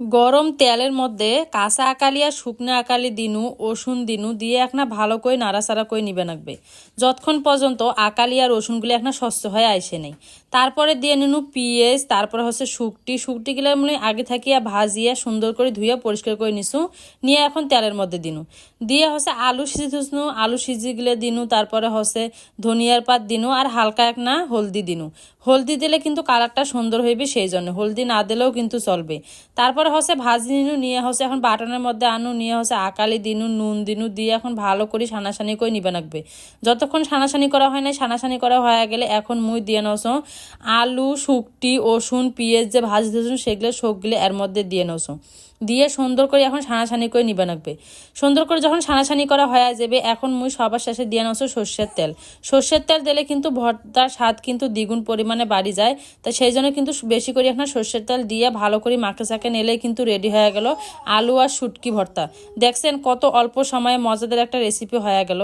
গরম তেলের মধ্যে কাঁচা আকালি আর শুকনো আকালি দিনু, রসুন দিনু দিয়ে একনা ভালো করে নাড়াচাড়া করে নিবে রাখবে যতক্ষণ পর্যন্ত আকালি আর রসুনগুলি একনা স্বচ্ছ হয়ে আইসে নেই। তারপরে দিয়ে নিনু পিঁয়াজ, তারপরে হচ্ছে শুকটি। শুকটিগুলো মানে আগে থাকিয়া ভাজিয়া সুন্দর করে ধুইয়া পরিষ্কার করে নিছু নিয়ে এখন তেলের মধ্যে দিনু। দিয়ে হচ্ছে আলু সিজি থুসনু আলু সিজি গিলে দিনু, তারপরে হচ্ছে ধনিয়ার পাত দিনু আর হালকা এক না হলদি দিনু। হলদি দিলে কিন্তু কালারটা সুন্দর হইবে সেই জন্য হলদি না দিলেও কিন্তু চলবে। তারপরে হচ্ছে ভাজি নিনু নিয়ে হচ্ছে এখন বাটনের মধ্যে আনু, নিয়ে হচ্ছে আকালি দিনু, নুন দিনু, দিয়ে এখন ভালো করে সানাসানি করে নিবে রাখবে যতক্ষণ সানাসানি করা হয় না সানাসানি করা হয়ে গেলে এখন মুই দিয়ে নস আলু, শুকটি, রসুন, পিঁয়াজ যে ভাজি দিয়েছুন সেগুলো সবগুলো এর মধ্যে দিয়ে নস দিয়ে সুন্দর করে এখন সানাসানি করে নিবে রাখবে সুন্দর করে যখন সানাসানি করা হয়ে যাবে, এখন মুই সবার শেষে দিয়ে নস সর্ষের তেল। সর্ষের তেল দিলে কিন্তু ভর্তার স্বাদ কিন্তু দ্বিগুণ পরিমাণে বাড়ি যায়। তা সেই জন্য কিন্তু বেশি করে এখন সর্ষের তেল দিয়ে ভালো করে মাখে চাকে নিলেই কিন্তু রেডি হয়ে গেল আলু আর শুটকি ভর্তা। দেখছেন কত অল্প সময়ে মজাদার একটা রেসিপি হয়ে গেল।